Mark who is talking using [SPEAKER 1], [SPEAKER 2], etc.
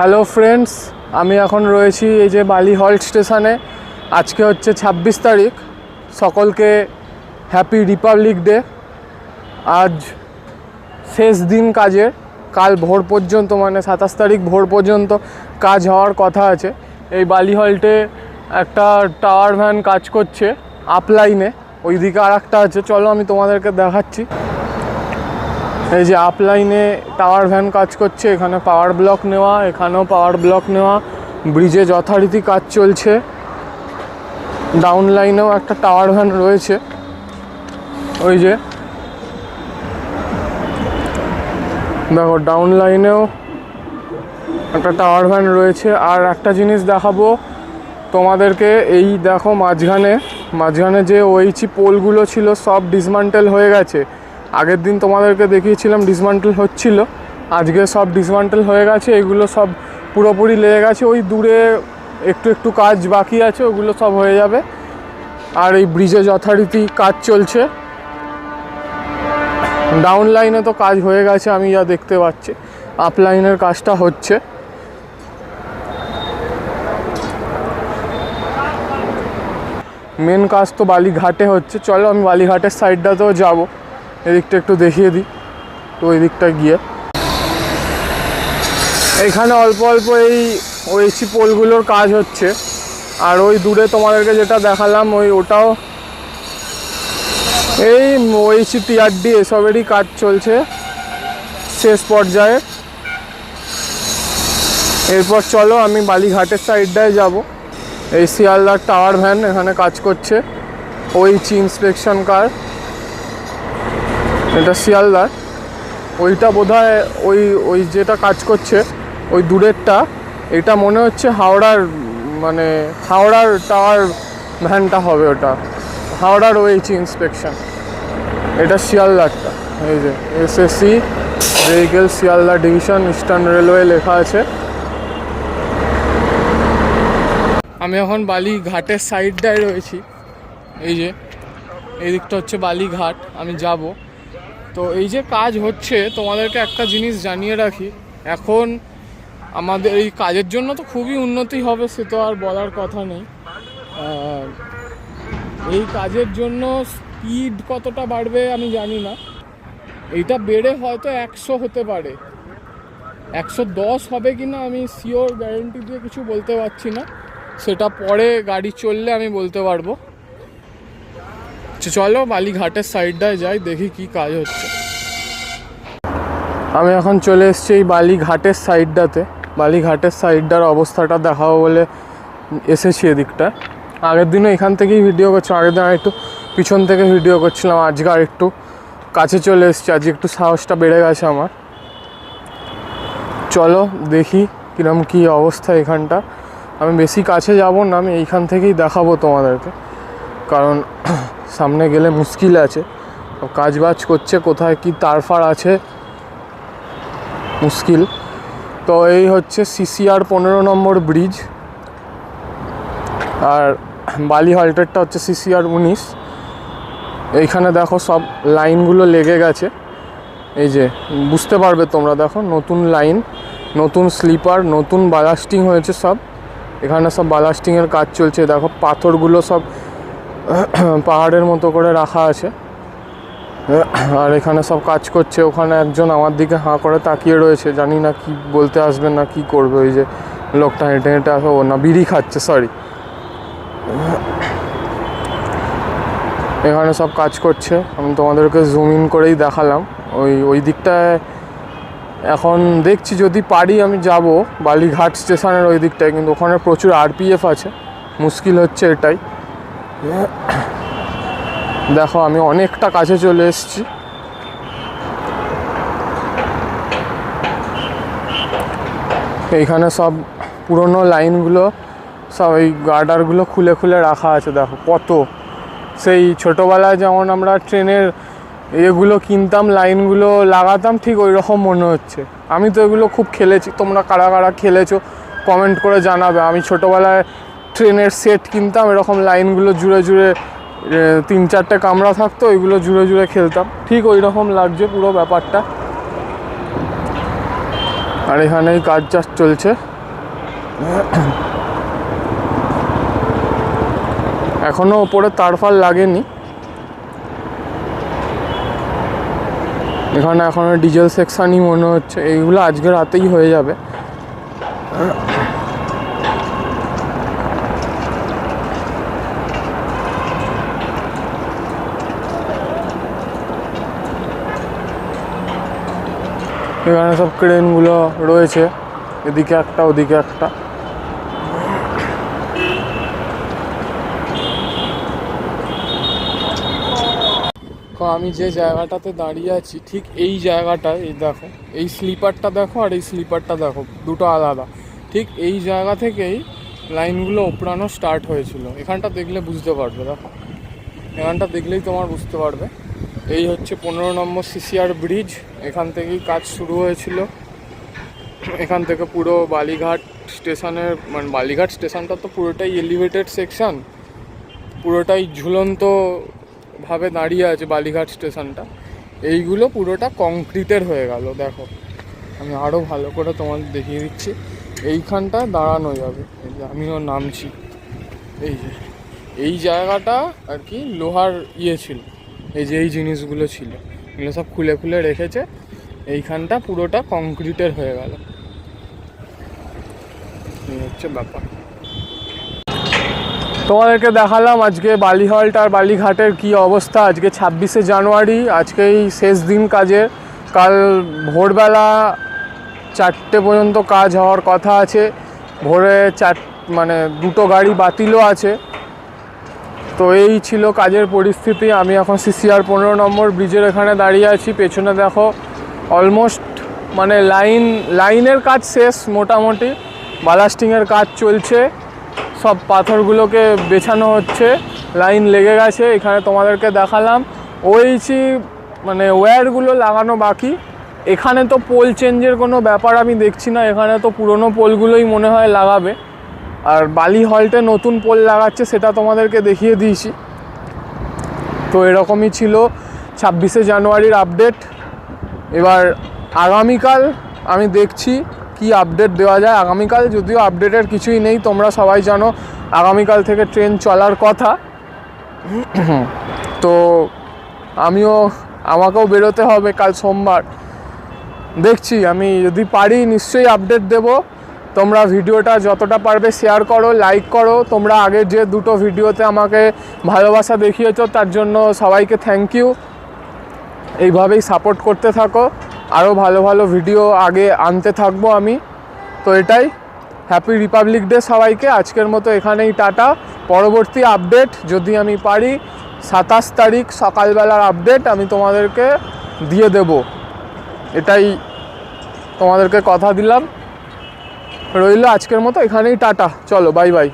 [SPEAKER 1] Hello friends আমি এখন রয়েছি এই যে বালি হল্ট স্টেশনে। আজকে হচ্ছে ছাব্বিশ তারিখ। সকলকে হ্যাপি রিপাবলিক ডে আজ শেষ দিন কাজের। কাল ভোর পর্যন্ত মানে সাতাশ তারিখ ভোর পর্যন্ত কাজ হওয়ার কথা আছে। এই বালি হল্টে একটা টাওয়ার ভ্যান কাজ করছে আপলাইনে ওইদিকে আর একটা আছে। চলো আমি তোমাদেরকে দেখাচ্ছি। এই যে আপলাইনে টাওয়ার ভ্যান কাজ করছে, এখানে পাওয়ার ব্লক নেওয়া, এখানেও পাওয়ার ব্লক নেওয়া ব্রিজে যথারীতি কাজ চলছে। ডাউন লাইনেও একটা টাওয়ার ভ্যান রয়েছে। ওই যে। দেখো ডাউন লাইনেও একটা টাওয়ার ভ্যান রয়েছে। আর একটা জিনিস দেখাবো তোমাদেরকে, এই দেখো মাঝখানে মাঝখানে যে ওইচি পোলগুলো ছিল, সব ডিসমান্টেল হয়ে গেছে। আগের দিন তোমাদেরকে দেখিয়েছিলাম ডিসমান্টেল হচ্ছিল। আজকে সব ডিসমান্টেল হয়ে গেছে, এগুলো সব পুরোপুরি লেগে গেছে। ওই দূরে একটু একটু কাজ বাকি আছে, ওগুলো সব হয়ে যাবে। আর এই ব্রিজে যথারীতি কাজ চলছে। ডাউন লাইনে তো কাজ হয়ে গেছে, আমি যা দেখতে পাচ্ছি। আপ লাইনের কাজটা হচ্ছে। মেন কাজ তো বালিঘাটে হচ্ছে। চলো আমি বালিঘাটের সাইডটাতেও যাব। এদিকটা একটু দেখিয়ে দিই। তো ওই দিকটা গিয়ে। এখানে অল্প অল্প এই ওইসি পোলগুলোর কাজ হচ্ছে। আর ওই দূরে তোমাদেরকে যেটা দেখালাম, ওই ওটাও এই ওইসি টিআরডি এসবেরই কাজ চলছে শেষ পর্যায়ে। এরপর চলো আমি বালিঘাটের সাইডটায় যাব। এই শিয়ালদার টাওয়ার ভ্যান এখানে কাজ করছে। ওইচি ইন্সপেকশন কার। এটা শিয়ালদার। ওইটা বোধহয় ওই ওই যেটা কাজ করছে, ওই দূরেরটা, এটা মনে হচ্ছে হাওড়ার মানে হাওড়ার টাওয়ার ভ্যানটা হবে ওটা। হাওড়ার ওইচি ইন্সপেকশন এটা শিয়ালদারটা। এই যে SSC vehicle Sealdah division eastern railway লেখা আছে। আমি এখন বালি ঘাটের সাইডটায় রয়েছি। এই যে, এই দিকটা হচ্ছে বালিঘাট। আমি যাব। তো এই যে কাজ হচ্ছে, তোমাদেরকে একটা জিনিস জানিয়ে রাখি। এখন আমাদের এই কাজের জন্য তো খুবই উন্নতি হবে, সে তো আর বলার কথা নেই। এই কাজের জন্য স্পিড কতটা বাড়বে আমি জানি না। এইটা বেড়ে হয়তো একশো হতে পারে। একশো দশ হবে কি না আমি শিওর গ্যারেন্টি দিয়ে কিছু বলতে পারছি না। সেটা পরে গাড়ি চললে আমি বলতে পারব। চলো বালিঘাটের সাইডটায় যাই, দেখি কি কাজ হচ্ছে। আমি এখন চলে এসেছি এই বালিঘাটের সাইডটাতে বালিঘাটের সাইডটার অবস্থাটা দেখাবো বলে এসেছি এদিকটা। আগের দিনও এখান থেকেই ভিডিও করছিলাম, আগের দিন একটু পিছন থেকে ভিডিও করছিলাম, আজকে আর একটু কাছে চলে এসেছি, আজকে একটু সাহসটা বেড়ে গেছে আমার। চলো দেখি কিরম কী অবস্থা এখানটা। আমি বেশি কাছে যাব না, আমি এইখান থেকেই দেখাবো তোমাদেরকে। কারণ সামনে গেলে মুশকিল আছে। কাজ বাজ করছে কোথায়, কি তারফার আছে, মুশকিল। তো এই হচ্ছে সিসিআর পনেরো নম্বর ব্রিজ। আর বালি হল্টেরটা হচ্ছে সিসিআর উনিশ। এইখানে দেখো সব লাইনগুলো লেগে গেছে। এই যে, বুঝতে পারবে তোমরা, দেখো নতুন লাইন, নতুন স্লিপার, নতুন বালাস্টিং হয়েছে সব। এখানে সব বালাস্টিংয়ের কাজ চলছে। দেখো পাথরগুলো সব পাহাড়ের মতো করে রাখা আছে। আর এখানে সব কাজ করছে। ওখানে একজন আমার দিকে হাঁ করে তাকিয়ে রয়েছে। জানি না কি বলতে আসবে না কি করবে। ওই যে লোকটা হেঁটে হেঁটে আসে। ও না, বিড়ি খাচ্ছে সরি এখানে সব কাজ করছে। আমি তোমাদেরকে জুম ইন করেই দেখালাম। ওই ওই দিকটায় এখন দেখছি যদি পারি আমি যাব। বালিঘাট স্টেশনের ওই দিকটায়। কিন্তু ওখানে প্রচুর আরপিএফ আছে। মুশকিল হচ্ছে এটাই। দেখো, আমি অনেকটা কাছে চলে এসেছি। এইখানে সব পুরনো লাইনগুলো, সব এই গার্ডারগুলো খুলে খুলে রাখা আছে, দেখো কত। সেই ছোটোবেলায় যেমন আমরা ট্রেনের এগুলো কিনতাম, লাইনগুলো লাগাতাম, ঠিক ওই রকম মনে হচ্ছে। আমি তো এগুলো খুব খেলেছি, তোমরা কারা কারা খেলেছো কমেন্ট করে জানাবে। আমি ছোটোবেলায় ট্রেনের সেট কিনতাম, এরকম লাইনগুলো জুড়ে জুড়ে তিন চারটে কামরা থাকতো, ওইগুলো জুড়ে জুড়ে খেলতাম। ঠিক ওই রকম লাগছে পুরো ব্যাপারটা। আর এখানেই কাজ চাষ চলছে। এখনও ওপরে তারফাল লাগেনি। এখানে এখনও ডিজেল সেকশনই মনে হচ্ছে। এইগুলো আজকে রাতেই হয়ে যাবে। এখানে সব ক্রেনগুলো রয়েছে, এদিকে একটা, ওদিকে একটা। আমি যে জায়গাটাতে দাঁড়িয়ে আছি, ঠিক এই জায়গাটায়, এই দেখো, এই স্লিপারটা দেখো আর এই স্লিপারটা দেখো, দুটো আলাদা। ঠিক এই জায়গা থেকেই লাইনগুলো ওপরানো স্টার্ট হয়েছিল। এখানটা দেখলে বুঝতে পারবে, দেখো। এখানটা দেখলেই তোমার বুঝতে পারবে। এই হচ্ছে পনেরো নম্বর সিসিআর ব্রিজ এখান থেকেই কাজ শুরু হয়েছিল। এখান থেকে পুরো বালিঘাট স্টেশনের মানে বালিঘাট স্টেশনটা তো পুরোটাই এলিভেটেড সেকশন পুরোটাই ঝুলন্তভাবে দাঁড়িয়ে আছে বালিঘাট স্টেশনটা। এইগুলো পুরোটা কংক্রিটের হয়ে গেল, দেখো। আমি আরও ভালো করে তোমাদের দেখিয়ে দিচ্ছি। এইখানটা দাঁড়ানো যাবে। এই যে আমিও নামছি। এই যে, এই জায়গাটা আর কি লোহার ইয়ে ছিল। এই যে এই জিনিসগুলো ছিল, এগুলো সব খুলে খুলে রেখেছে, এইখানটা পুরোটা কংক্রিটের হয়ে গেল। হচ্ছে ব্যাপার। তোমাদেরকে দেখালাম আজকে বালিহল্ট আর বালিঘাটের কি অবস্থা। আজকে ছাব্বিশে জানুয়ারি, আজকেই শেষ দিন কাজের। কাল ভোরবেলা চারটে পর্যন্ত কাজ হওয়ার কথা আছে। ভোরে চার মানে দুটো গাড়ি বাতিলও আছে। তো এই ছিল কাজের পরিস্থিতি। আমি এখন সিসিআর পনেরো নম্বর ব্রিজের এখানে দাঁড়িয়ে আছি। পেছনে দেখো অলমোস্ট মানে লাইন লাইনের কাজ শেষ মোটামুটি। বালাস্টিংয়ের কাজ চলছে। সব পাথরগুলোকে বেছানো হচ্ছে। লাইন লেগে গেছে। এখানে তোমাদেরকে দেখালাম। ওইছি মানে ওয়্যারগুলো লাগানো বাকি। এখানে তো পোল চেঞ্জের কোনো ব্যাপার আমি দেখছি না। এখানে তো পুরনো পোলগুলোই মনে হয় লাগাবে। আর বালি হল্টে নতুন পোল লাগাচ্ছে, সেটা তোমাদেরকে দেখিয়ে দিয়েছি। তো এরকমই ছিল ছাব্বিশে জানুয়ারির আপডেট এবার আগামীকাল আমি দেখছি কি আপডেট দেওয়া যায়। আগামীকাল যদিও আপডেটের কিছুই নেই, তোমরা সবাই জানো আগামীকাল থেকে ট্রেন চলার কথা। তো আমিও, আমাকেও বেরোতে হবে কাল সোমবার। দেখছি, আমি যদি পারি নিশ্চয়ই আপডেট দেব। তোমরা ভিডিওটা যতটা পারবে শেয়ার করো লাইক করো। তোমরা আগের যে দুটো ভিডিওতে আমাকে ভালোবাসা দেখিয়েছো, তার জন্য সবাইকে থ্যাংক ইউ এইভাবেই সাপোর্ট করতে থাকো। আরও ভালো ভালো ভিডিও আগে আনতে থাকব আমি। তো এটাই। হ্যাপি রিপাবলিক ডে সবাইকে। আজকের মতো এখানেই টাটা। পরবর্তী আপডেট যদি আমি পারি, সাতাশ তারিখ সকালবেলার আপডেট আমি তোমাদেরকে দিয়ে দেব। এটাই তোমাদেরকে কথা দিলাম। রইল আজকের মতো। এখানেই টাটা। চলো বাই বাই